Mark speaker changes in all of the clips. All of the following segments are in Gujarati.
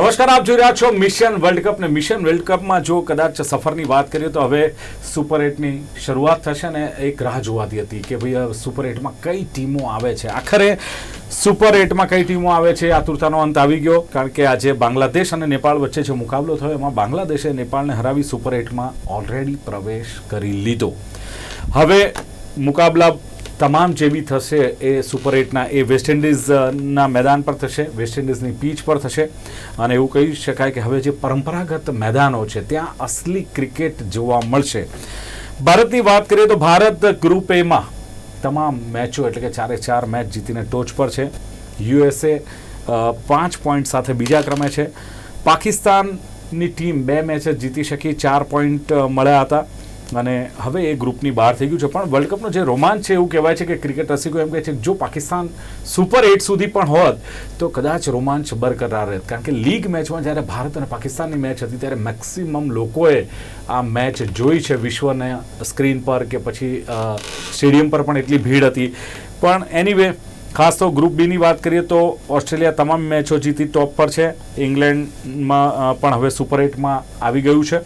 Speaker 1: નમસ્કાર, આપ જોઈ રહ્યા છો મિશન વર્લ્ડ કપ ને મિશન વર્લ્ડ કપમાં જો કદાચ સફરની વાત કરીએ તો હવે સુપર એટની શરૂઆત થશે ને એક રાહ જોવાતી હતી કે ભાઈ સુપર એટમાં કઈ ટીમો આવે છે? આખરે સુપર એટમાં કઈ ટીમો આવે છે આતુરતાનો અંત આવી ગયો, કારણ કે આજે બાંગ્લાદેશ અને નેપાળ વચ્ચે જે મુકાબલો થયો એમાં બાંગ્લાદેશે નેપાળને હરાવી સુપર એટમાં ઓલરેડી પ્રવેશ કરી લીધો. હવે મુકાબલા તમામ જે બી થશે એ સુપર એટના, એ વેસ્ટ ઇન્ડિઝના મેદાન પર થશે, વેસ્ટ ઇન્ડિઝની પીચ પર થશે. અને એવું કહી શકાય કે હવે જે પરંપરાગત મેદાનો છે, ત્યાં અસલી ક્રિકેટ જોવા મળશે. ભારતની વાત કરીએ તો ભારત ગ્રુપ એમાં તમામ મેચો, એટલે કે ચારે ચાર મેચ જીતીને ટોચ પર છે. યુએસએ પાંચ પોઈન્ટ સાથે બીજા ક્રમે છે. પાકિસ્તાનની ટીમ બે મેચ જીતી શકી, ચાર પોઈન્ટ મળ્યા હતા. અને હવે એ ગ્રુપની બહાર થઈ ગયું છે. પણ વર્લ્ડ કપનો જે રોમાંચ છે એવું કહેવાય છે કે ક્રિકેટ રસિકો એમ કહે છે જો પાકિસ્તાન સુપર એટ સુધી પણ હોત, તો કદાચ રોમાંચ બરકરાર રહેત. કારણ કે લીગ મેચમાં જ્યારે ભારત અને પાકિસ્તાનની મેચ હતી, ત્યારે મેક્સિમમ લોકોએ આ મેચ જોઈ છે વિશ્વના સ્ક્રીન પર કે પછી સ્ટેડિયમ પર પણ એટલી ભીડ હતી. પણ એનીવે ખાસ તો ગ્રુપ બીની વાત કરીએ તો ઓસ્ટ્રેલિયા તમામ મેચો જીતી ટોપ પર છે. ઇંગ્લેન્ડમાં પણ હવે સુપર એટમાં આવી ગયું છે.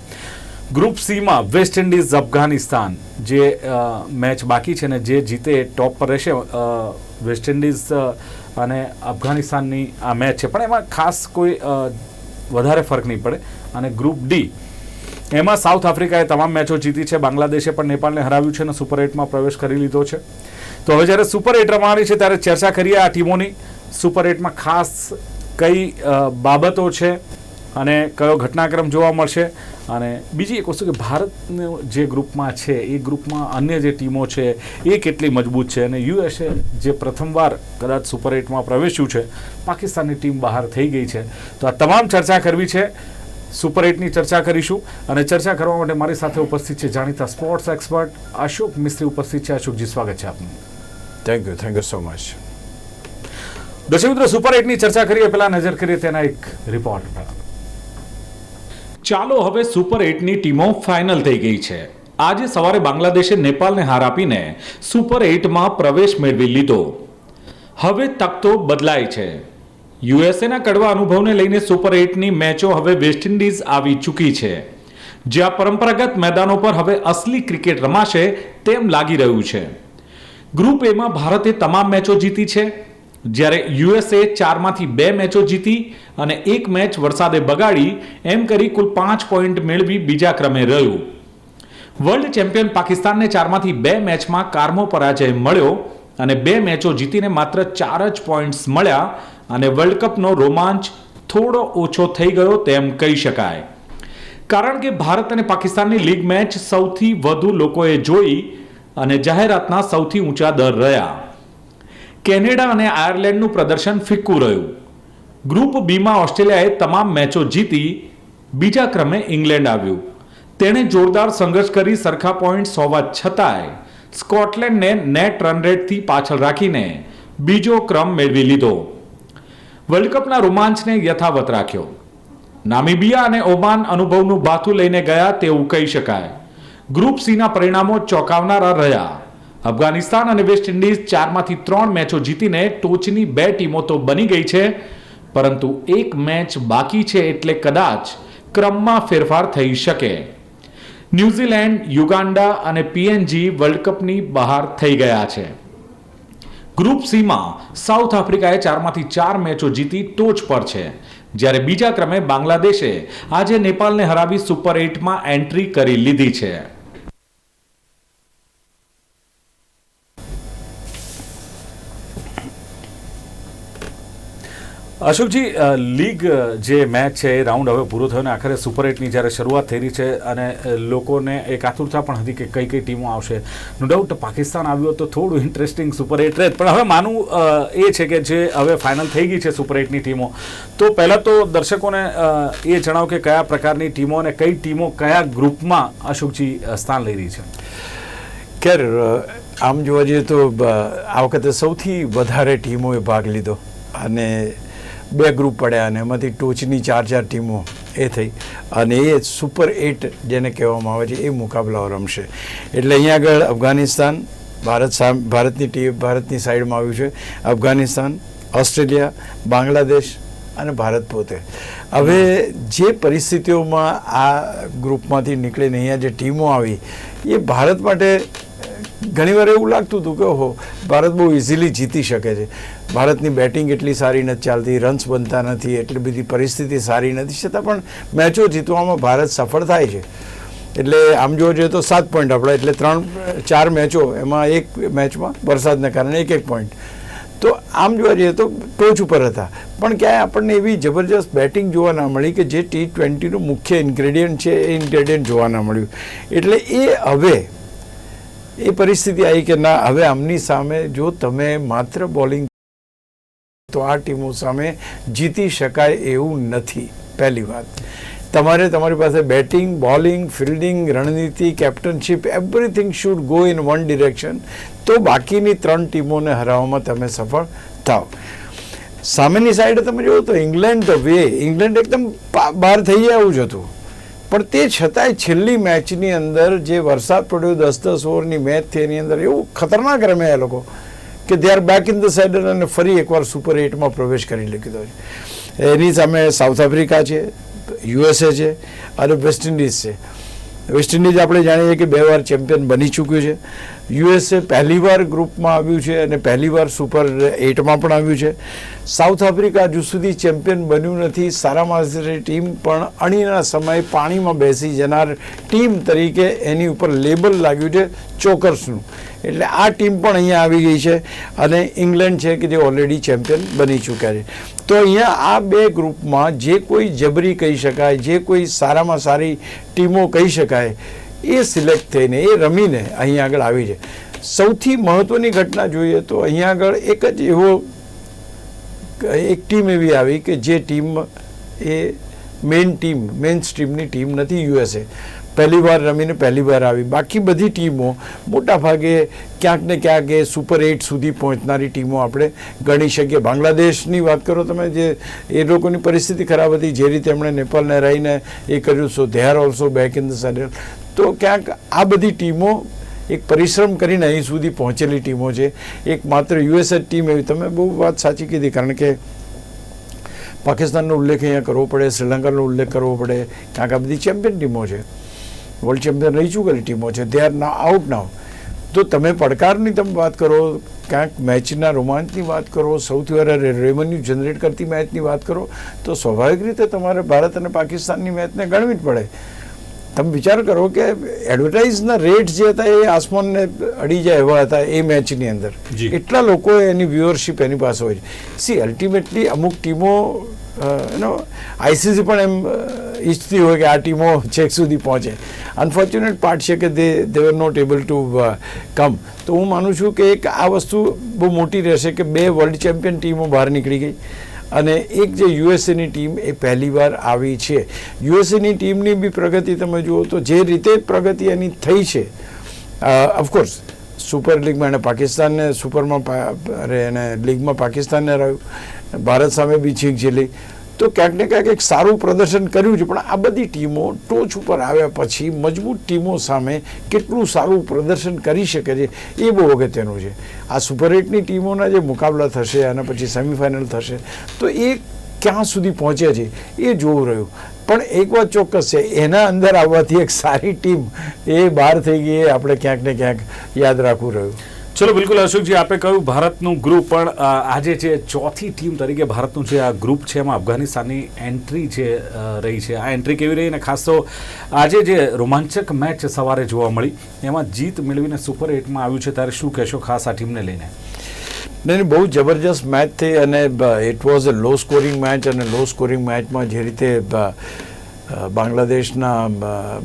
Speaker 1: ગ્રુપ સીમાં વેસ્ટ ઇન્ડિઝ, અફઘાનિસ્તાન જે મેચ બાકી છે ને જે જીતે ટોપ પર રહેશે. વેસ્ટ ઇન્ડિઝ અને અફઘાનિસ્તાનની આ મેચ છે. પણ એમાં ખાસ કોઈ વધારે ફરક નહીં પડે. અને ગ્રુપ ડી, એમાં સાઉથ આફ્રિકાએ તમામ મેચો જીતી છે. બાંગ્લાદેશે પણ નેપાળને હરાવ્યું છે અને સુપર એટમાં પ્રવેશ કરી લીધો છે. તો હવે જ્યારે સુપર એટ રમવાની છે ત્યારે ચર્ચા કરીએ આ ટીમોની. સુપર એટમાં ખાસ કઈ બાબતો છે? અને કયો ઘટનાક્રમ જોવા મળશે? અને બીજી એક વસ્તુ કે ભારતનું જે ગ્રુપમાં છે એ ગ્રુપમાં અન્ય જે ટીમો છે એ કેટલી મજબૂત છે? અને યુએસએ જે પ્રથમવાર કદાચ સુપર એટમાં પ્રવેશ્યું છે પાકિસ્તાનની ટીમ બહાર થઈ ગઈ છે. તો આ તમામ ચર્ચા કરવી છે. સુપર એટની ચર્ચા કરીશું. અને ચર્ચા કરવા માટે મારી સાથે ઉપસ્થિત છે જાણીતા સ્પોર્ટ્સ એક્સપર્ટ અશોક મિસ્ત્રી ઉપસ્થિત છે. અશોકજી સ્વાગત છે આપનું.
Speaker 2: Thank you thank you so much
Speaker 1: દર્શક મિત્રો સુપર એટની ચર્ચા કરીએ. પહેલાં નજર કરીએ તેના એક રિપોર્ટ પર. ચાલો હવે સુપર એટની ટીમો ફાઇનલ થઈ ગઈ છે. આજે સવારે બાંગ્લાદેશે નેપાળને હાર આપીને સુપર એટમાં પ્રવેશ મેળવી લીધો. હવે તકતો બદલાય છે. યુએસએના કડવા અનુભવને લઈને સુપર એટની મેચો હવે વેસ્ટ ઇન્ડિઝ આવી ચૂકી છે. જ્યાં પરંપરાગત મેદાનો પર હવે અસલી ક્રિકેટ રમાશે તેમ લાગી રહ્યું છે. ગ્રુપ એમાં ભારતે તમામ મેચો જીતી છે. જ્યારે યુએસએ ચારમાંથી બે મેચો જીતી અને એક મેચ વરસાદે બગાડી, એમ કરી કુલ પાંચ પોઈન્ટ મેળવી બીજા ક્રમે રહ્યું. વર્લ્ડ ચેમ્પિયન પાકિસ્તાનને ચારમાંથી બે મેચમાં કારમો પરાજય મળ્યો અને બે મેચો જીતીને માત્ર ચાર જ પોઈન્ટ્સ મળ્યા અને વર્લ્ડ કપનો રોમાંચ થોડો ઓછો થઈ ગયો તેમ કહી શકાય. કારણ કે ભારત અને પાકિસ્તાનની લીગ મેચ સૌથી વધુ લોકોએ જોઈ અને જાહેરાતના સૌથી ઊંચા દર રહ્યા. કેનેડા અને આયર્લેન્ડનું પ્રદર્શન ફિક્કું રહ્યું. ગ્રુપ બીમાં ઓસ્ટ્રેલિયાએ તમામ મેચો જીતી બીજા ક્રમે ઇંગ્લેન્ડ આવ્યું. તેણે જોરદાર સંઘર્ષ કરી સરખા પોઈન્ટ હોવા છતાંય સ્કોટલેન્ડને નેટ રન રેટથી પાછળ રાખીને બીજો ક્રમ મેળવી લીધો. વર્લ્ડ કપના રોમાંચને યથાવત રાખ્યો. નામીબિયા અને ઓમાન અનુભવનું બાથું લઈને ગયા તેવું કહી શકાય. ગ્રુપ સીના પરિણામો ચોંકાવનારા રહ્યા. અફઘાનિસ્તાન અને વેસ્ટ ઇન્ડિઝ ચારમાંથી ત્રણ મેચો જીતીને ટોચની બે ટીમો તો બની ગઈ છે, પરંતુ એક મેચ બાકી છે એટલે કદાચ ક્રમમાં ફેરફાર થઈ શકે. ન્યૂઝીલેન્ડ, યુગાન્ડા અને પીએનજી વર્લ્ડ કપની બહાર થઈ ગયા છે. ગ્રુપ સીમાં સાઉથ આફ્રિકાએ ચારમાંથી ચાર મેચો જીતી ટોચ પર છે. જ્યારે બીજા ક્રમે બાંગ્લાદેશે આજે નેપાળને હરાવી સુપર એટમાં એન્ટ્રી કરી લીધી છે. અશોકજી લીગ જે મેચ છે એ રાઉન્ડ હવે પૂરો થયો ને આખરે સુપર એટની જ્યારે શરૂઆત થઈ રહી છે અને લોકોને એક આતુરતા પણ હતી કે કઈ કઈ ટીમો આવશે. નો ડાઉટ પાકિસ્તાન આવ્યું તો થોડું ઇન્ટરેસ્ટિંગ સુપર એટ રહે. પણ હવે માનવું એ છે કે જે હવે ફાઇનલ થઈ ગઈ છે સુપર એટની ટીમો. તો પહેલાં તો દર્શકોને એ જણાવો કે કયા પ્રકારની ટીમો અને કઈ ટીમો કયા ગ્રુપમાં અશોકજી સ્થાન લઈ રહી છે?
Speaker 2: ખેર આમ જોવા જઈએ તો આ વખતે સૌથી વધારે ટીમોએ ભાગ લીધો. અને બે ગ્રુપ પડ્યા અને એમાંથી ટોચની ચાર ચાર ટીમો એ થઈ. અને એ સુપર એટ જેને કહેવામાં આવે છે, એ મુકાબલાઓ રમશે. એટલે અહીંયા આગળ અફઘાનિસ્તાન, ભારત સામ, ભારતની ટીમ, ભારતની સાઈડમાં આવ્યું છે. અફઘાનિસ્તાન, ઓસ્ટ્રેલિયા, બાંગ્લાદેશ અને ભારત પોતે. હવે જે પરિસ્થિતિઓમાં આ ગ્રુપમાંથી નીકળીને અહીંયા જે ટીમો આવી, એ ભારત માટે ઘણીવાર એવું લાગતું હતું કે, ઓહો, ભારત બહુ ઇઝીલી જીતી શકે છે. ભારતની બેટિંગ એટલી સારી નથી ચાલતી રન્સ બનતા નથી, એટલી બધી પરિસ્થિતિ સારી નથી. છતાં પણ મેચો જીતવામાં ભારત સફળ થાય છે. એટલે આમ જોવા જઈએ તો સાત પોઈન્ટ આપણા, એટલે ત્રણ, ચાર મેચો એમાં એક મેચમાં વરસાદને કારણે એક એક પોઈન્ટ તો આમ જોવા જઈએ તો ટોચ ઉપર હતા. પણ ક્યાંય આપણને એવી જબરજસ્ત બેટિંગ જોવા ના મળી કે જે ટી ટ્વેન્ટીનું મુખ્ય ઇન્ગ્રેડિયન્ટ છે, એ ઇન્ગ્રેડિયન્ટ જોવા ના મળ્યું. એટલે એ હવે એ પરિસ્થિતિ આવી કે ના, હવે આમની સામે જો તમે માત્ર બોલિંગ તો આ ટીમો સામે જીતી શકાય એવું નથી. પહેલી વાત. તમારે તમારી પાસે બેટિંગ, બોલિંગ, ફિલ્ડિંગ, રણનીતિ, captaincy everything should go in one direction તો બાકીની ત્રણ ટીમોને હરાવવામાં તમે સફળ થાવ. સામેની સાઈડે તમે જુઓ તો ઇંગ્લેન્ડ ધ વે ઇંગ્લેન્ડ એકદમ બહાર થઈ જાય એવું જ હતું. પણ તે છતાંય છેલ્લી મેચની અંદર જે વરસાદ પડ્યો દસ દસ ઓવરની મેચ થઈ એની અંદર એવું ખતરનાક રમ્યા એ લોકો કે they are back in the saddle અને ફરી એકવાર સુપર એટમાં પ્રવેશ કરી લીધો છે. એની સામે સાઉથ આફ્રિકા છે યુએસએ છે અને વેસ્ટ ઇન્ડિઝ છે. વેસ્ટ ઇન્ડિઝ આપણે જાણીએ કે બે વાર ચેમ્પિયન બની ચૂક્યું છે. યુએસએ પહેલીવાર ગ્રુપમાં આવ્યું છે અને પહેલીવાર સુપર એટમાં પણ આવ્યું છે. સાઉથ આફ્રિકા હજુ સુધી ચેમ્પિયન બન્યું નથી. સારામાં સારી ટીમ પણ અણીના સમયે પાણીમાં બેસી જનાર ટીમ તરીકે એની ઉપર લેબલ લાગ્યું છે ચોકર્સનું. એટલે આ ટીમ પણ અહીંયા આવી ગઈ છે અને ઇંગ્લેન્ડ છે કે જે ઓલરેડી ચેમ્પિયન બની ચૂક્યા છે. તો અહીંયા આ બે ગ્રુપમાં જે કોઈ જબરી કહી શકાય, જે કોઈ સારામાં સારી ટીમો કહી શકાય એ સિલેક્ટ થઈને, એ રમીને અહીંયા આગળ આવી છે. સૌથી મહત્ત્વની ઘટના જોઈએ તો અહીંયા આગળ એક જ એવો, એક ટીમ એવી આવી કે જે ટીમ એ મેઇન ટીમ મેઇન સ્ટ્રીમની ટીમ નથી યુએસએ પહેલી વાર રમીને પહેલી વાર આવી. બાકી બધી ટીમો મોટા ભાગે ક્યાંક ને ક્યાંક એ સુપર એટ સુધી પહોંચનારી ટીમો આપણે ગણી શકીએ. બાંગ્લાદેશની વાત કરો તમે, જે એ લોકોની પરિસ્થિતિ ખરાબ હતી, જે રીતે એમણે નેપાળને રહીને એ કર્યું. So they are also back in the saddle તો ક્યાંક આ બધી ટીમો એક પરિશ્રમ કરીને અહીં સુધી પહોંચેલી ટીમો છે. એક માત્ર યુએસએ ટીમ એવી. તમે બહુ વાત સાચી કીધી, કારણ કે પાકિસ્તાનનો ઉલ્લેખ અહીંયા કરવો પડે, શ્રીલંકાનો ઉલ્લેખ કરવો પડે. ક્યાંક આ બધી ચેમ્પિયન ટીમો છે. વર્લ્ડ ચેમ્પિયન રહી ચૂકેલી ટીમો છે. દે આર ના આઉટ નાવ તો તમે પડકારની તમે વાત કરો, ક્યાંક મેચના રોમાંચની વાત કરો, સૌથી વધારે રેવન્યુ જનરેટ કરતી મેચની વાત કરો, તો સ્વાભાવિક રીતે તમારે ભારત અને પાકિસ્તાનની મેચને ગણવી જ પડે. તમે વિચાર કરો કે એડવર્ટાઇઝના રેટ જે હતા એ આસમાનને અડી જાય એવા હતા એ મેચની અંદર. એટલા લોકો એની વ્યુઅરશિપ એની પાસે હોય છે. સી અલ્ટિમેટલી અમુક ટીમો એનો આઈસીસી પણ એમ ઈચ્છતી હોય કે આ ટીમો છેક સુધી પહોંચે. અનફોર્ચ્યુનેટ પાર્ટ છે કે they they were not able to come તો હું માનું છું કે એક આ વસ્તુ બહુ મોટી રહેશે કે બે વર્લ્ડ ચેમ્પિયન ટીમો બહાર નીકળી ગઈ. અને એક જે યુએસએની ટીમ એ પહેલીવાર આવી છે. યુએસએની ટીમની બી પ્રગતિ તમે જુઓ તો જે રીતે પ્રગતિ એની થઈ છે ઓફકોર્સ સુપર લીગમાં એને પાકિસ્તાનને સુપરમાં અરે એને લીગમાં પાકિસ્તાનને રહ્યું. ભારત સામે બી છીક ઝીલી તો ક્યાંક ને ક્યાંક એક સારું પ્રદર્શન કર્યું છે, પણ આ બધી ટીમો ટોચ ઉપર આવ્યા પછી મજબૂત ટીમો સામે કેટલું સારું પ્રદર્શન કરી શકે છે એ બહુ અગત્યનું છે. આ સુપર એટની ટીમોના જે મુકાબલા થશે અને પછી સેમિફાઇનલ થશે, તો એ ક્યાં સુધી પહોંચે છે એ જોવું રહ્યું. પણ એક વાત ચોક્કસ છે, એના અંદર આવવાથી એક સારી ટીમ એ બહાર થઈ ગઈ એ આપણે ક્યાંક ને ક્યાંક યાદ રાખવું રહ્યું.
Speaker 1: ચલો, બિલકુલ અશોકજી, આપે કહ્યું ભારતનું ગ્રુપ પણ આજે જે ચોથી ટીમ તરીકે ભારતનું જે આ ગ્રુપ છે, એમાં અફઘાનિસ્તાનની એન્ટ્રી જે રહી છે. આ એન્ટ્રી કેવી રહી? અને ખાસ તો આજે જે રોમાંચક મેચ સવારે જોવા મળી, એમાં જીત મેળવીને સુપર એટમાં આવ્યું છે. ત્યારે શું કહેશો ખાસ આ ટીમને લઈને?
Speaker 2: નહીં બહુ જબરજસ્ત મેચ થઈ અને it was a low scoring match અને લો સ્કોરિંગ મેચમાં જે રીતે બાંગ્લાદેશના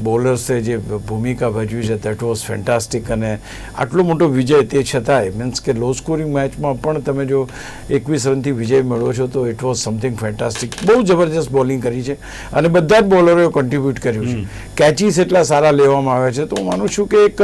Speaker 2: બોલર્સે જે ભૂમિકા ભજવી છે દેટ વોઝ ફેન્ટાસ્ટિક અને આટલો મોટો વિજય તે છતાંય મીન્સ કે લો સ્કોરિંગ મેચમાં પણ તમે જો એકવીસ રનથી વિજય મેળવો છો તો ઇટ વોઝ સમથિંગ ફેન્ટાસ્ટિક બહુ જબરજસ્ત બોલિંગ કરી છે અને બધા જ બોલરોએ કોન્ટ્રીબ્યુટ કર્યું છે. કેચીસ એટલા સારા લેવામાં આવ્યા છે તો હું માનું છું કે એક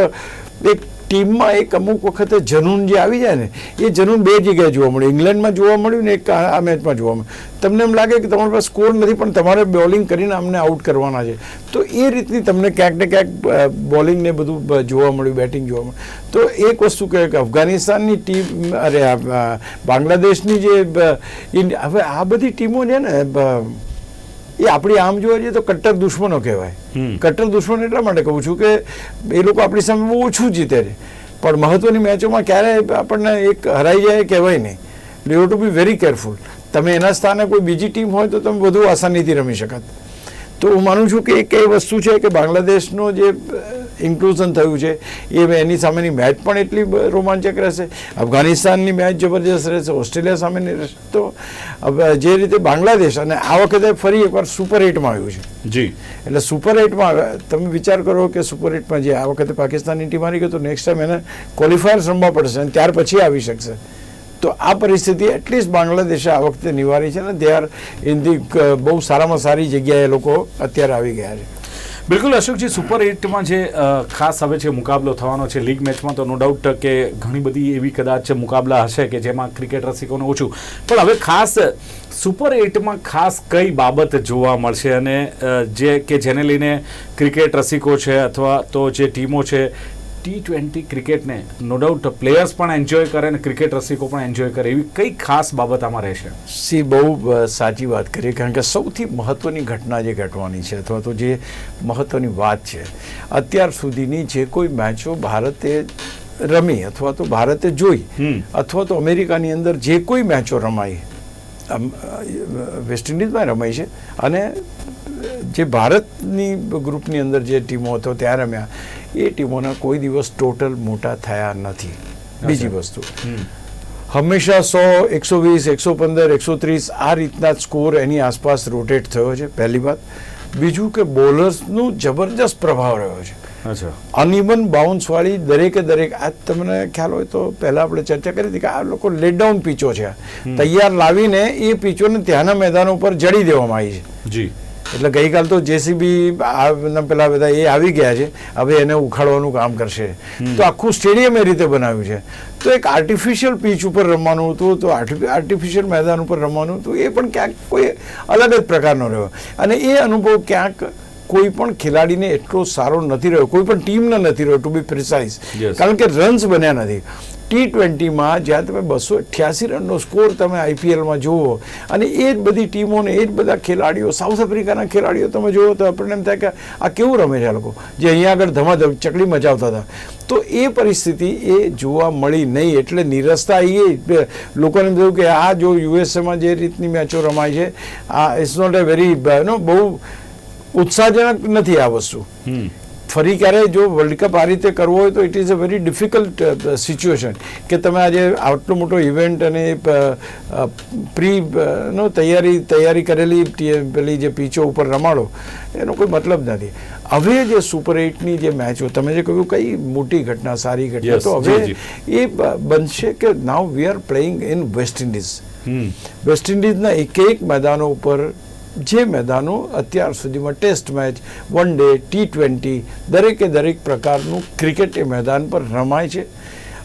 Speaker 2: એક ટીમમાં એક અમુક વખતે જનૂન જે આવી જાય ને, એ જનૂન બે જગ્યાએ જોવા મળ્યું ઇંગ્લેન્ડમાં જોવા મળ્યું ને, એક આ મેચમાં જોવા મળ્યું. તમને એમ લાગે કે તમારી પાસે સ્કોર નથી, પણ તમારે બોલિંગ કરીને અમને આઉટ કરવાના છે. તો એ રીતની તમને ક્યાંક ને ક્યાંક બોલિંગ ને બધું જોવા મળ્યું બેટિંગ જોવા મળ્યું. તો એક વસ્તુ કહે કે અફઘાનિસ્તાનની ટીમ, અરે બાંગ્લાદેશની જે હવે આ બધી ટીમો છે ને એ આપણી આમ જોવા જઈએ તો કટ્ટર દુશ્મનો કહેવાય. કટ્ટર દુશ્મન એટલા માટે કહું છું કે એ લોકો આપણી સામે બહુ ઓછું જીતે છે. પણ મહત્વની મેચોમાં ક્યારે આપણને એક હરાઈ જાય કહેવાય નહીં. You to be very careful તમે એના સ્થાને કોઈ બીજી ટીમ હોય તો તમે વધુ આસાનીથી રમી શકત. તો હું માનું છું કે એક એ વસ્તુ છે કે બાંગ્લાદેશનો જે ઇન્ક્લુઝન થયું છે. એ એની સામેની મેચ પણ એટલી રોમાંચક રહેશે. અફઘાનિસ્તાનની મેચ જબરજસ્ત રહેશે. ઓસ્ટ્રેલિયા સામેની રહેશે તો જે રીતે બાંગ્લાદેશ અને આ વખતે ફરી એકવાર સુપર એટમાં આવ્યું છે.
Speaker 1: જી.
Speaker 2: એટલે સુપર એટમાં તમે વિચાર કરો કે સુપર એટમાં જે આ વખતે પાકિસ્તાનની ટીમ આવી ગઈ તો નેક્સ્ટ ટાઈમ એને ક્વોલિફાયર્સ રમવા પડશે અને ત્યાર પછી આવી શકશે. તો આ પરિસ્થિતિ એટલીસ્ટ બાંગ્લાદેશે આ વખતે નિવારી છે ને દે આર ઇન ધી બહુ સારામાં સારી જગ્યાએ લોકો અત્યારે આવી ગયા છે.
Speaker 1: બિલકુલ અશોકજી સુપર એટમાં જે ખાસ હવે છે મુકાબલો થવાનો છે લીગ મેચમાં, તો નો ડાઉટ કે ઘણી બધી એવી કદાચ મુકાબલા હશે કે જેમાં ક્રિકેટ રસિકોને ઓછું. પણ હવે ખાસ સુપર એટમાં ખાસ કઈ બાબત જોવા મળશે? અને જે કે જેને લઈને ક્રિકેટ રસિકો છે અથવા તો જે ટીમો છે ટી ટ્વેન્ટી ક્રિકેટને નો ડાઉટ પ્લેયર્સ પણ એન્જોય કરે અને ક્રિકેટ રસિકો પણ એન્જોય કરે એવી કઈ ખાસ બાબત આમાં રહેશે?
Speaker 2: સી બહુ સાચી વાત કરી કારણ કે સૌથી મહત્વની ઘટના જે ઘટવાની છે અથવા તો જે મહત્વની વાત છે અત્યાર સુધીની જે કોઈ મેચો ભારતે રમી અથવા તો ભારતે જોઈ અથવા તો અમેરિકાની અંદર જે કોઈ મેચો રમાઈ વેસ્ટ ઇન્ડિઝમાં રમાઈ છે અને જે ભારતની ગ્રુપની અંદર જે ટીમો હતો ત્યાં રમ્યા એ ટીમોના કોઈ દિવસ ટોટલ મોટા થયા નથી. બીજી વસ્તુ. હંમેશા સો એકસો વીસ એકસો પંદર એકસો ત્રીસ આ રીતના જ સ્કોર એની આસપાસ રોટેટ થયો છે પહેલી વાત. બીજું કે બોલર્સનું જબરજસ્ત પ્રભાવ રહ્યો છે.
Speaker 1: અચ્છા.
Speaker 2: અનઇવન બાઉન્સ વાળી દરેકે દરેક આ તમને ખ્યાલ હોય તો પહેલા આપણે ચર્ચા કરી હતી કે આ લોકો લેડાઉન પીચો છે. તૈયાર લાવીને એ પીચોને ત્યાંના મેદાન ઉપર જડી દેવામાં આવી છે.
Speaker 1: જી.
Speaker 2: એટલે ગઈકાલ તો જેસીબી પેલા બધા એ આવી ગયા છે હવે એને ઉખાડવાનું કામ કરશે. તો આખું સ્ટેડિયમ એ રીતે બનાવ્યું છે. તો એક આર્ટિફિશિયલ પીચ ઉપર રમવાનું હતું તો આર્ટિફિશિયલ મેદાન ઉપર રમવાનું હતું એ પણ ક્યાંક કોઈ અલગ જ પ્રકારનો રહ્યો. અને એ અનુભવ ક્યાંક કોઈ પણ ખેલાડીને એટલો સારો નથી રહ્યો કોઈ પણ ટીમને નથી રહ્યો ટુ બી પ્રિસાઇઝ કારણ કે રન્સ બન્યા નથી. ટી ટ્વેન્ટીમાં જ્યાં તમે બસો અઠ્યાસી રનનો સ્કોર તમે આઈપીએલમાં જુઓ, અને એ જ બધી ટીમોને, એ જ બધા ખેલાડીઓ, સાઉથ આફ્રિકાના ખેલાડીઓ તમે જુઓ તો આપણને એમ થાય કે આ કેવું રમે છે આ લોકો, જે અહીંયા આગળ ધમાધમ, ચકલી મચાવતા હતા. તો એ પરિસ્થિતિ એ જોવા મળી નહીં, એટલે નિરસતા એ લોકોને થયું કે આ જો યુએસએમાં જે રીતની મેચો રમાય છે, આ it's not a very no, બહુ ઉત્સાહજનક નથી આ વસ્તુ. ફરી ક્યારે જો વર્લ્ડ કપ આ રીતે કરવો હોય તો it is a very difficult situation કે તમે આજે આટલો મોટો ઇવેન્ટ અને પ્રી નો તૈયારી તૈયારી કરેલી પેલી જે પીચો ઉપર રમાડો એનો કોઈ મતલબ નથી. હવે જે સુપર એટની જે મેચો તમે જે કહ્યું કઈ મોટી ઘટના સારી ઘટના તો હવે એ બનશે કે now we are playing in West Indies West ઇન્ડિઝના એક એક મેદાનો ઉપર જે મેદાનો અત્યાર સુધીમાં test match, one day, T twenty, દરેકે દરેક પ્રકારનું ક્રિકેટ એ મેદાન પર રમાય છે.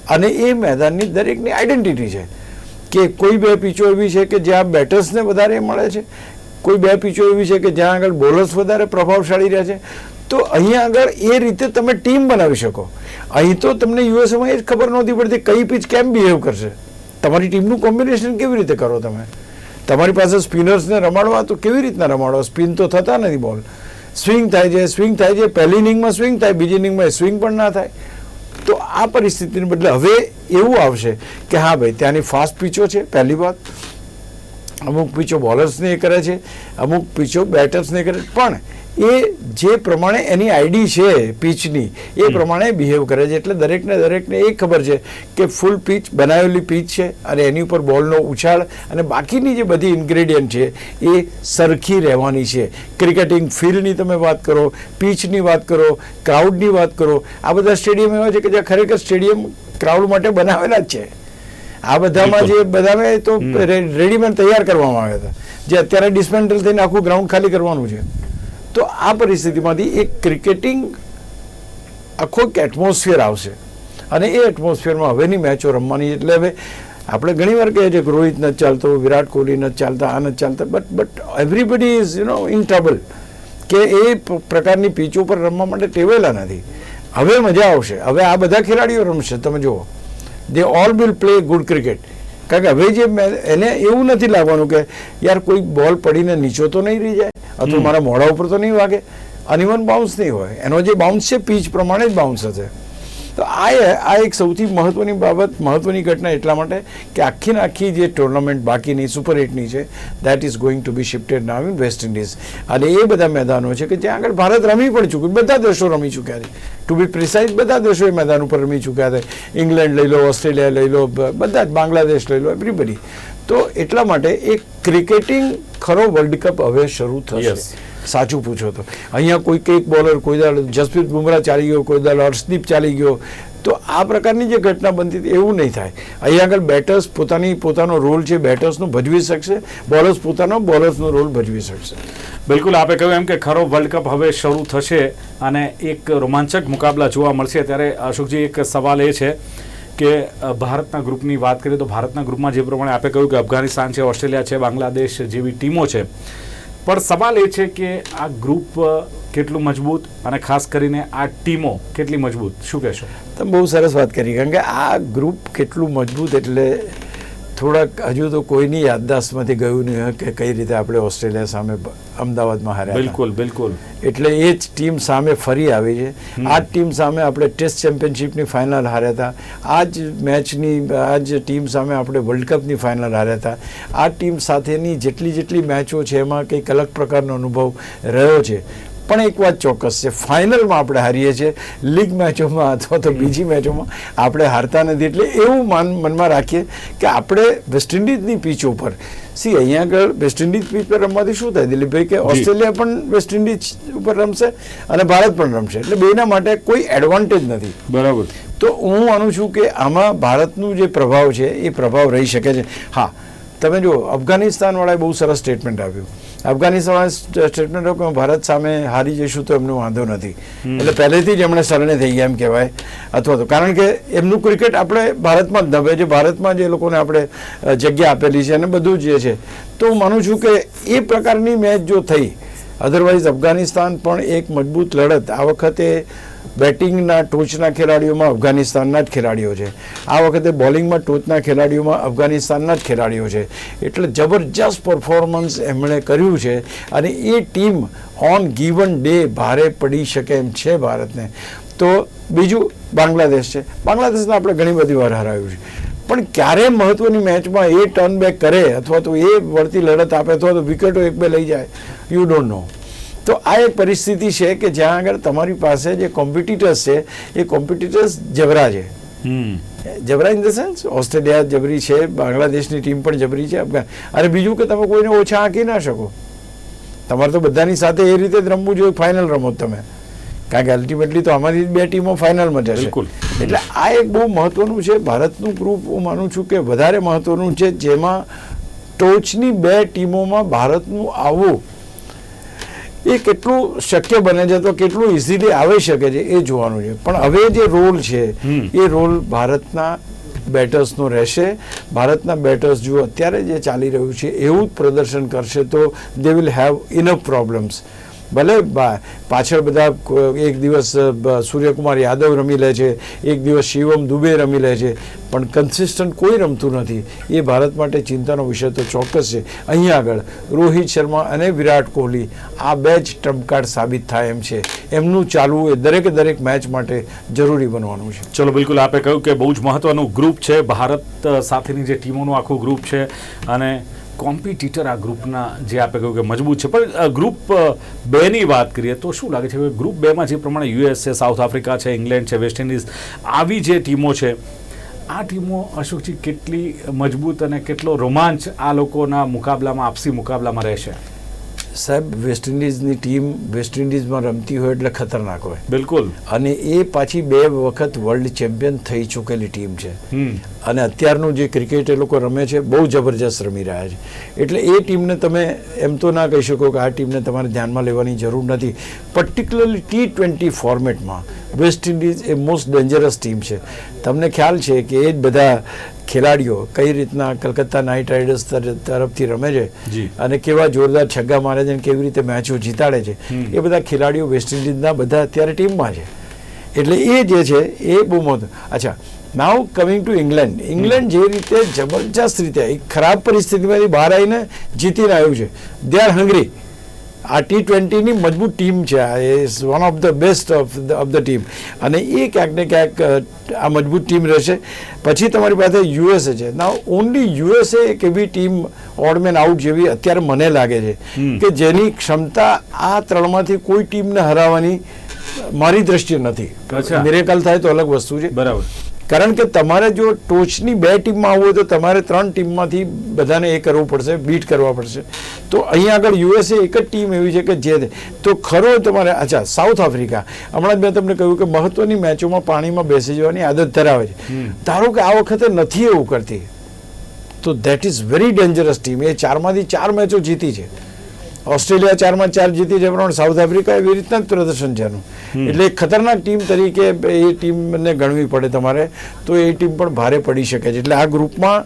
Speaker 2: અને એ મેદાનની દરેકની આઈડેન્ટિટી છે કે કોઈ બે પીચો એવી છે કે જ્યાં બેટર્સને વધારે મળે છે, કોઈ બે પીચો એવી છે કે જ્યાં આગળ બોલર્સ વધારે પ્રભાવશાળી રહે છે. તો અહીંયા આગળ એ રીતે તમે ટીમ બનાવી શકો. અહીં તો તમને યુએસએમાં એ જ ખબર નહોતી પડતી કઈ પીચ કેમ બિહેવ કરશે. તમારી ટીમનું કોમ્બિનેશન કેવી રીતે કરો તમે? તમારી પાસે સ્પિનર્સને રમાડવા તો કેવી રીતના રમાડવા સ્પિન તો થતા નથી બોલ. સ્વિંગ થાય છે, સ્વિંગ થાય છે, પહેલી ઇનિંગમાં સ્વિંગ થાય, બીજી ઇનિંગમાં સ્વિંગ પણ ના થાય. તો આ પરિસ્થિતિને બદલે હવે એવું આવશે કે હા ભાઈ, ત્યાંની ફાસ્ટ પીચો છે, પહેલી વાત. અમુક પીચો બોલર્સને એ કરે છે, અમુક પીચો બેટર્સને કરે પણ એ જે પ્રમાણે એની આઈડી છે પીચની એ પ્રમાણે બિહેવ કરે છે. એટલે દરેકને દરેકને એ ખબર છે કે ફૂલ પીચ બનાવેલી પીચ છે અને એની ઉપર બોલનો ઉછાળ અને બાકીની જે બધી ઇન્ગ્રેડિયન્ટ છે એ સરખી રહેવાની છે. ક્રિકેટિંગ ફિલ્ડની તમે વાત કરો પીચની વાત કરો ક્રાઉડની વાત કરો આ બધા સ્ટેડિયમ એવા છે કે જ્યાં ખરેખર સ્ટેડિયમ ક્રાઉડ માટે બનાવેલા જ છે. આ બધામાં જે બધાને તો રેડીમેડ તૈયાર કરવામાં આવ્યા હતા. જે અત્યારે ડિસમેન્ટલ થઈને આખું ગ્રાઉન્ડ ખાલી કરવાનું છે. તો આ પરિસ્થિતિમાંથી એક ક્રિકેટિંગ આખો એક એટમોસ્ફિયર આવશે. અને એ એટમોસ્ફિયરમાં હવેની મેચો રમવાની એટલે હવે આપણે ઘણીવાર કહીએ છીએ કે રોહિત નથી ચાલતો, વિરાટ કોહલી નથી ચાલતા, આ નથી ચાલતા but but everybody is you know in trouble કે એ પ્રકારની પીચો પર રમવા માટે ટેવેલા નથી. હવે મજા આવશે. હવે આ બધા ખેલાડીઓ રમશે. તમે જુઓ. They all will play good cricket કારણ કે હવે જે મે- એને એવું નથી લાગવાનું કે યાર કોઈ બોલ પડીને નીચો તો નહીં રહી જાય અથવા મારા મોઢા ઉપર તો નહીં વાગે. અનઇવન બાઉન્સ નહીં હોય. એનો જે બાઉન્સ છે પીચ પ્રમાણે જ બાઉન્સ હશે. તો આ આ એક સૌથી મહત્વની બાબત, મહત્વની ઘટના એટલા માટે કે આખી ને આખી જે ટુર્નામેન્ટ બાકીની, સુપર એટની છે that is going to be shifted now in West Indies અને એ બધા મેદાનો છે કે જ્યાં આગળ ભારત રમી પણ ચૂક્યું બધા દેશો રમી ચૂક્યા છે. ટુ બી પ્રિસાઇઝ બધા દેશો એ મેદાન ઉપર રમી ચૂક્યા છે. ઇંગ્લેન્ડ લઈ લો ઓસ્ટ્રેલિયા લઈ લો બધા જ બાંગ્લાદેશ લઈ લો એવરીબડી તો એટલા માટે એક ક્રિકેટિંગ ખરો વર્લ્ડ કપ હવે શરૂ થશે. સાચું પૂછો તો. અહીંયા કોઈ કંઈક બોલર, કોઈ દાડ જસપ્રીત બુમરાહ ચાલી ગયો, કોઈ દાડ હર્ષદીપ ચાલી ગયો, તો આ પ્રકારની જે ઘટના બનતી હતી એવું નહીં થાય. અહીંયા આગળ બેટર્સ પોતાની, પોતાનો રોલ છે, બેટર્સનો ભજવી શકશે, બોલર્સ પોતાનો, બોલર્સનો રોલ ભજવી શકશે.
Speaker 1: બિલકુલ, આપે કહ્યું એમ કે ખરો વર્લ્ડ કપ હવે શરૂ થશે અને એક રોમાંચક મુકાબલા જોવા મળશે. ત્યારે અશોકજી, એક સવાલ એ છે કે ભારતના ગ્રુપની વાત કરીએ તો ભારતના ગ્રુપમાં જે પ્રમાણે આપે કહ્યું કે અફઘાનિસ્તાન છે, ઓસ્ટ્રેલિયા છે, બાંગ્લાદેશ જેવી ટીમો છે પણ સવાલ એ છે કે આ ગ્રુપ કેટલું મજબૂત અને ખાસ કરીને આ ટીમો કેટલી મજબૂત? શું કહેશો?
Speaker 2: તમે બહુ સરસ વાત કરી, કારણ કે આ ગ્રુપ કેટલું મજબૂત એટલે થોડાક હજુ તો કોઈની યાદદાસ્તમાંથી ગયું નહીં હોય કે કઈ રીતે આપણે ઓસ્ટ્રેલિયા સામે અમદાવાદમાં હાર્યા
Speaker 1: બિલકુલ બિલકુલ.
Speaker 2: એટલે એ જ ટીમ સામે ફરી આવી છે. આ જ ટીમ સામે આપણે ટેસ્ટ ચેમ્પિયનશિપની ફાઇનલ હાર્યા હતા. આ જ મેચની આ જ ટીમ સામે આપણે વર્લ્ડ કપની ફાઇનલ હાર્યા હતા. આ ટીમ સાથેની જેટલી જેટલી મેચો છે એમાં કંઈક અલગ પ્રકારનો અનુભવ રહ્યો છે. પણ એક વાત ચોક્કસ છે ફાઇનલમાં આપણે હારીએ છીએ. લીગ મેચોમાં અથવા તો બીજી મેચોમાં આપણે હારતા નથી. એટલે એવું માન મનમાં રાખીએ કે આપણે વેસ્ટ ઇન્ડિઝની પીચ ઉપર સી અહીંયા આગળ વેસ્ટ ઇન્ડિઝ પીચ પર રમવાથી શું થાય? દિલીપભાઈ કે ઓસ્ટ્રેલિયા પણ વેસ્ટ ઇન્ડિઝ ઉપર રમશે અને ભારત પણ રમશે. એટલે બેના માટે કોઈ એડવાન્ટેજ નથી.
Speaker 1: બરાબર.
Speaker 2: તો હું માનું છું કે આમાં ભારતનું જે પ્રભાવ છે એ પ્રભાવ રહી શકે છે. હા તમે જુઓ અફઘાનિસ્તાનવાળાએ બહુ સરસ સ્ટેટમેન્ટ આપ્યું. અફઘાનિસ્તાન સ્ટેટમેન્ટ કે ભારત સામે હારી જઈશું તો એમનો વાંધો નથી. એટલે પહેલેથી જ એમણે શરણે થઈ ગયા એમ કહેવાય. અથવા તો કારણ કે એમનું ક્રિકેટ આપણે ભારતમાં જ ધબે છે ભારતમાં જે લોકોને આપણે જગ્યા આપેલી છે અને બધું જ છે. તો હું માનું છું કે એ પ્રકારની મેચ જો થઈ અધરવાઇઝ અફઘાનિસ્તાન પણ એક મજબૂત લડત. આ વખતે બેટિંગના ટોચના ખેલાડીઓમાં અફઘાનિસ્તાનના જ ખેલાડીઓ છે. આ વખતે બોલિંગમાં ટોચના ખેલાડીઓમાં અફઘાનિસ્તાનના જ ખેલાડીઓ છે. એટલે જબરજસ્ત પરફોર્મન્સ એમણે કર્યું છે અને એ ટીમ ઓન ગીવન ડે ભારે પડી શકે એમ છે ભારતને. તો બીજું બાંગ્લાદેશ છે. બાંગ્લાદેશને આપણે ઘણી બધી વાર હરાવ્યું છે. પણ ક્યારે મહત્વની મેચમાં એ ટર્ન બેક કરે અથવા તો એ વળતી લડત આપે અથવા તો વિકેટો એક બે લઈ જાય યુ ડોન્ટ નો તો આ એક પરિસ્થિતિ છે કે જ્યાં આગળ તમારી પાસે જે કોમ્પિટિટર્સ છે એ કોમ્પિટિટર્સ જબરા છે. જબરા ઇન ધ સેન્સ ઓસ્ટ્રેલિયા જબરી છે બાંગ્લાદેશની ટીમ પણ જબરી છે. અફઘાન અને બીજું કે તમે કોઈને ઓછા આંકી ના શકો. તમારે તો બધાની સાથે એ રીતે જ રમવું જોઈએ ફાઇનલ રમો તમે. કારણ કે અલ્ટિમેટલી તો આમાંથી બે ટીમો ફાઇનલમાં જશે.
Speaker 1: બિલકુલ.
Speaker 2: એટલે આ એક બહુ મહત્વનું છે. ભારતનું ગ્રુપ હું માનું છું કે વધારે મહત્વનું છે જેમાં ટોચની બે ટીમોમાં ભારતનું આવવું એ કેટલું શક્ય બને છે તો કેટલું ઇઝીલી આવી શકે છે એ જોવાનું છે. પણ હવે જે રોલ છે એ રોલ ભારતના બેટર્સનો રહેશે. ભારતના બેટર્સ જો અત્યારે જે ચાલી રહ્યું છે એવું જ પ્રદર્શન કરશે તો they will have enough problems ભલે પાછળ બધા એક દિવસ સૂર્યકુમાર યાદવ રમી લે છે, એક દિવસ શિવમ દુબે રમી લે છે, પણ કન્સિસ્ટન્ટ કોઈ રમતું નથી. એ ભારત માટે ચિંતાનો વિષય તો ચોક્કસ છે. અહીં આગળ, રોહિત શર્મા અને વિરાટ કોહલી, આ બે જ ટ્રમ્પ સાબિત થાય એમ છે. એમનું ચાલવું એ દરેકે દરેક મેચ માટે જરૂરી બનવાનું છે.
Speaker 1: ચલો, બિલકુલ આપે કહ્યું કે બહુ જ મહત્વનું ગ્રુપ છે. ભારત સાથેની જે ટીમોનું આખું ગ્રુપ છે અને કોમ્પિટિટર આ ગ્રુપના જે આપે કહ્યું કે મજબૂત છે. પણ ગ્રુપ બેની વાત કરીએ તો શું લાગે છે ગ્રુપ બેમાં જે પ્રમાણે યુએસ છે, સાઉથ આફ્રિકા છે, ઇંગ્લેન્ડ છે, વેસ્ટ ઇન્ડિઝ, આવી જે ટીમો છે, આ ટીમો અશોકજી કેટલી મજબૂત અને કેટલો રોમાંચ આ લોકોના મુકાબલામાં, આપસી મુકાબલામાં રહેશે?
Speaker 2: સાહેબ વેસ્ટ ઇન્ડિઝની ટીમ વેસ્ટ ઇન્ડિઝમાં રમતી હોય એટલે ખતરનાક હોય.
Speaker 1: બિલકુલ.
Speaker 2: અને એ પાછી બે વખત વર્લ્ડ ચેમ્પિયન થઈ ચૂકેલી ટીમ છે. અને અત્યારનું જે ક્રિકેટ એ લોકો રમે છે બહુ જબરજસ્ત રમી રહ્યા છે. એટલે એ ટીમને તમે એમ તો ના કહી શકો કે આ ટીમને તમારે ધ્યાનમાં લેવાની જરૂર નથી. પર્ટિક્યુલરલી ટી ટ્વેન્ટી ફોર્મેટમાં વેસ્ટ ઇન્ડિઝ એ મોસ્ટ ડેન્જરસ ટીમ છે. તમને ખ્યાલ છે કે એ જ બધા ખેલાડીઓ કઈ રીતના કલકત્તા નાઇટ રાઇડર્સ તરફથી રમે છે અને કેવા જોરદાર છગ્ગા મારે અને કેવી રીતે મેચો જીતાડે છે. એ બધા ખેલાડીઓ વેસ્ટ ઇન્ડિઝના બધા અત્યારે ટીમમાં છે. એટલે એ જે છે એ બહુ મોટું અચ્છા now coming to England England જે રીતે જબરજસ્ત રીતે એક ખરાબ પરિસ્થિતિમાંથી બહાર આવીને જીતીને આવ્યું છે. દે આર હંગ્રી આ ટી ટ્વેન્ટીની મજબૂત ટીમ છે. આ is one of the best of the of the team અને એ ક્યાંક ને ક્યાંક આ મજબૂત ટીમ રહેશે. પછી તમારી પાસે યુએસએ છે. ના ઓનલી યુએસએ એક એવી ટીમ ઓડમેન આઉટ જેવી અત્યારે મને લાગે છે કે જેની ક્ષમતા આ ત્રણમાંથી કોઈ ટીમને હરાવવાની મારી દ્રષ્ટિએ નથી. મિરેકલ થાય તો અલગ વસ્તુ છે.
Speaker 1: બરાબર.
Speaker 2: કારણ કે તમારે જો ટોચની બે ટીમમાં આવવું હોય તો તમારે ત્રણ ટીમમાંથી બધાને એ કરવું પડશે બીટ કરવા પડશે. તો અહીંયા આગળ યુએસએ એક જ ટીમ એવી છે કે જે તો ખરો તમારે અચ્છા સાઉથ આફ્રિકા હમણાં જ મેં તમને કહ્યું કે મહત્વની મેચોમાં પાણીમાં બેસી જવાની આદત ધરાવે છે. ધારો કે આ વખતે નથી એવું કરતી તો that is very dangerous team એ ચારમાંથી ચાર મેચો જીતી છે. ઓસ્ટ્રેલિયા ચારમાં ચાર જીતી છે પણ સાઉથ આફ્રિકા એવી રીતના જ પ્રદર્શન છે એનું. એટલે ખતરનાક ટીમ તરીકે એ ટીમને ગણવી પડે તમારે તો એ ટીમ પણ ભારે પડી શકે છે. એટલે આ ગ્રુપમાં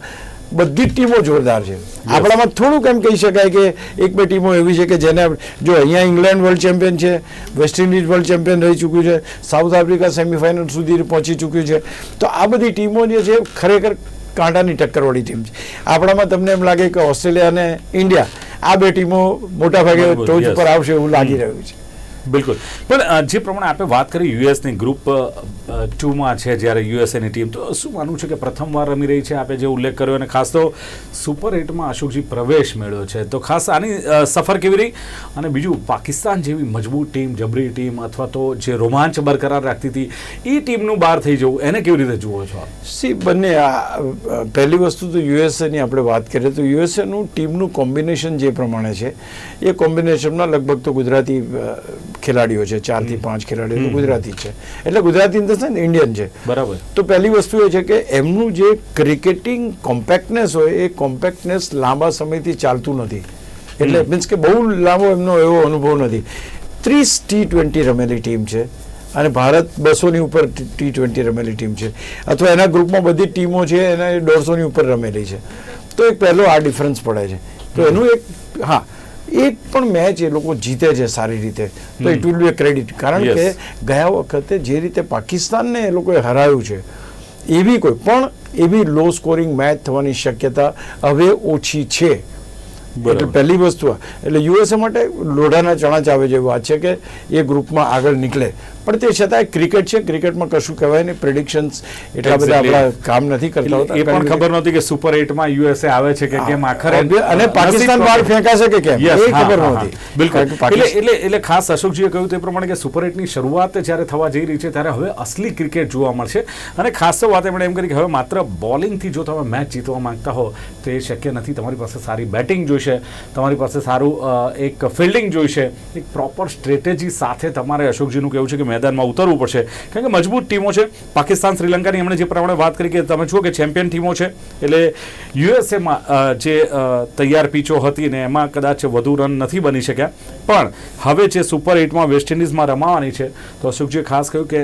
Speaker 2: બધી જ ટીમો જોરદાર છે. આપણામાં થોડુંક એમ કહી શકાય કે એક બે ટીમો એવી છે કે જેને જો અહીંયા ઇંગ્લેન્ડ વર્લ્ડ ચેમ્પિયન છે વેસ્ટ ઇન્ડિઝ વર્લ્ડ ચેમ્પિયન રહી ચૂક્યું છે સાઉથ આફ્રિકા સેમિફાઇનલ સુધી પહોંચી ચૂક્યું છે. તો આ બધી ટીમો જે છે ખરેખર કાંટાની ટક્કરવાળી ટીમ છે. આપણામાં તમને એમ લાગે કે ઓસ્ટ્રેલિયા અને ઇન્ડિયા આ બે ટીમો મોટાભાગે ટોચ. ઉપર આવશે એવું લાગી રહ્યું છે.
Speaker 1: બિલકુલ. પણ જે પ્રમાણે આપણે વાત કરી યુએસની ગ્રુપ ટુમાં છે જ્યારે યુએસએની ટીમ, તો શું માનવું છે કે પ્રથમવાર રમી રહી છે? આપણે જે ઉલ્લેખ કર્યો અને ખાસ તો સુપર એટમાં અશોકજી પ્રવેશ મેળવ્યો છે. તો ખાસ આની સફર કેવી રહી? અને બીજું, પાકિસ્તાન જેવી મજબૂત ટીમ, જબરી ટીમ અથવા તો જે રોમાંચ બરકરાર રાખતી હતી એ ટીમનું બહાર થઈ જવું, એને કેવી રીતે જુઓ છો
Speaker 2: સી, બંને પહેલી વસ્તુ તો યુએસએની આપણે વાત કરીએ, તો યુએસએનું ટીમનું કોમ્બિનેશન જે પ્રમાણે છે, એ કોમ્બિનેશનમાં લગભગ તો ગુજરાતી ખેલાડીઓ છે ચારથી પાંચ ખેલાડીઓ તો ગુજરાતી છે. એટલે Gujarati in the sense Indian છે.
Speaker 1: બરાબર.
Speaker 2: તો પહેલી વસ્તુ એ છે કે એમનું જે ક્રિકેટિંગ કોમ્પેક્ટનેસ હોય એ કોમ્પેક્ટનેસ લાંબા સમયથી ચાલતું નથી. એટલે. મીન્સ કે બહુ લાંબો એમનો એવો અનુભવ નથી. ત્રીસ ટી ટ્વેન્ટી રમેલી ટીમ છે અને ભારત બસોની ઉપર ટી ટ્વેન્ટી રમેલી ટીમ છે. અથવા એના ગ્રુપમાં બધી ટીમો છે એના દોઢસોની ઉપર રમેલી છે. તો એક પહેલો આ ડિફરન્સ પડે છે. તો એનું એક હા એક પણ મેચ એ લોકો જીતે છે સારી રીતે. તો it will be a credit કારણ કે ગયા વખતે જે રીતે પાકિસ્તાનને એ લોકોએ હરાયું છે એવી કોઈ. પણ એવી લો સ્કોરિંગ મેચ થવાની શક્યતા હવે ઓછી છે. એટલે પહેલી વસ્તુ એટલે યુએસએ માટે લોઢાના ચણા ચાવે જેવી વાત છે કે એ ગ્રુપમાં આગળ નીકળે. પણ તે છતાંય ક્રિકેટ છે. ક્રિકેટમાં કશું કહેવાય નહીં. પ્રિડિક્શન્સ એટલા બધા આપણા કામ નથી કરતા
Speaker 1: એ પણ ખબર નહોતી કે સુપર એટમાં યુએસએ આવે છે કે કેમ? આખરે
Speaker 2: અને પાકિસ્તાન બહાર ફેંકાશે કે કેમ? એ ખબર. નહોતી.
Speaker 1: બિલકુલ. એટલે એટલે એટલે ખાસ અશોકજીએ કહ્યું તે પ્રમાણે કે સુપર એટની શરૂઆત જ્યારે થવા જઈ રહી છે ત્યારે હવે અસલી ક્રિકેટ જોવા મળશે. અને ખાસ તો વાત એમણે એમ કરી કે હવે માત્ર બોલિંગથી જો તમે મેચ જીતવા માંગતા હો તો એ શક્ય નથી. તમારી પાસે સારી બેટિંગ જોઈશે. તમારી પાસે સારું એક ફિલ્ડિંગ જોઈશે. એક પ્રોપર સ્ટ્રેટેજી સાથે તમારે અશોકજીનું કહેવું છે કે મેદાનમાં ઉતરવું પડશે. કારણ કે મજબૂત ટીમો છે. પાકિસ્તાન, શ્રીલંકાની એમણે જે પ્રમાણે વાત કરી કે તમે જુઓ કે ચેમ્પિયન ટીમો છે. એટલે યુએસએમાં જે તૈયાર પીચો હતી ને એમાં કદાચ વધુ રન નથી બની શક્યા. પણ હવે જે સુપર એટમાં વેસ્ટ ઇન્ડિઝમાં રમાવાની છે, તો અશોકજીએ ખાસ કહ્યું કે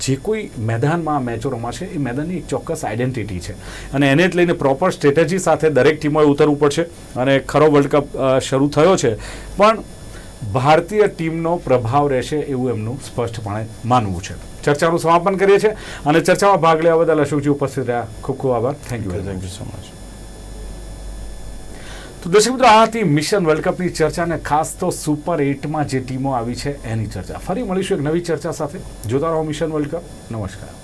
Speaker 1: જે કોઈ મેદાનમાં મેચો રમાશે, એ મેદાનની એક ચોક્કસ આઈડેન્ટિટી છે. અને એને જ લઈને પ્રોપર સ્ટ્રેટેજી સાથે દરેક ટીમોએ ઉતરવું પડશે. અને ખરો વર્લ્ડ કપ શરૂ થયો છે. પણ ભારતીય ટીમનો પ્રભાવ રહેશે એવું એમનું સ્પષ્ટપણે માનવું છે. ચર્ચાનું સમાપન કરીએ છીએ અને ચર્ચામાં ભાગ લેવા બદલ અશોકજી ઉપસ્થિત રહ્યા. ખૂબ ખૂબ આભાર. Thank you
Speaker 2: thank you so much
Speaker 1: તો દર્શક મિત્રો આ હતી મિશન વર્લ્ડ કપની ચર્ચા અને ખાસ તો સુપર એટમાં જે ટીમો આવી છે એની ચર્ચા. ફરી મળીશું એક નવી ચર્ચા સાથે. જોતા રહો મિશન વર્લ્ડ કપ. નમસ્કાર.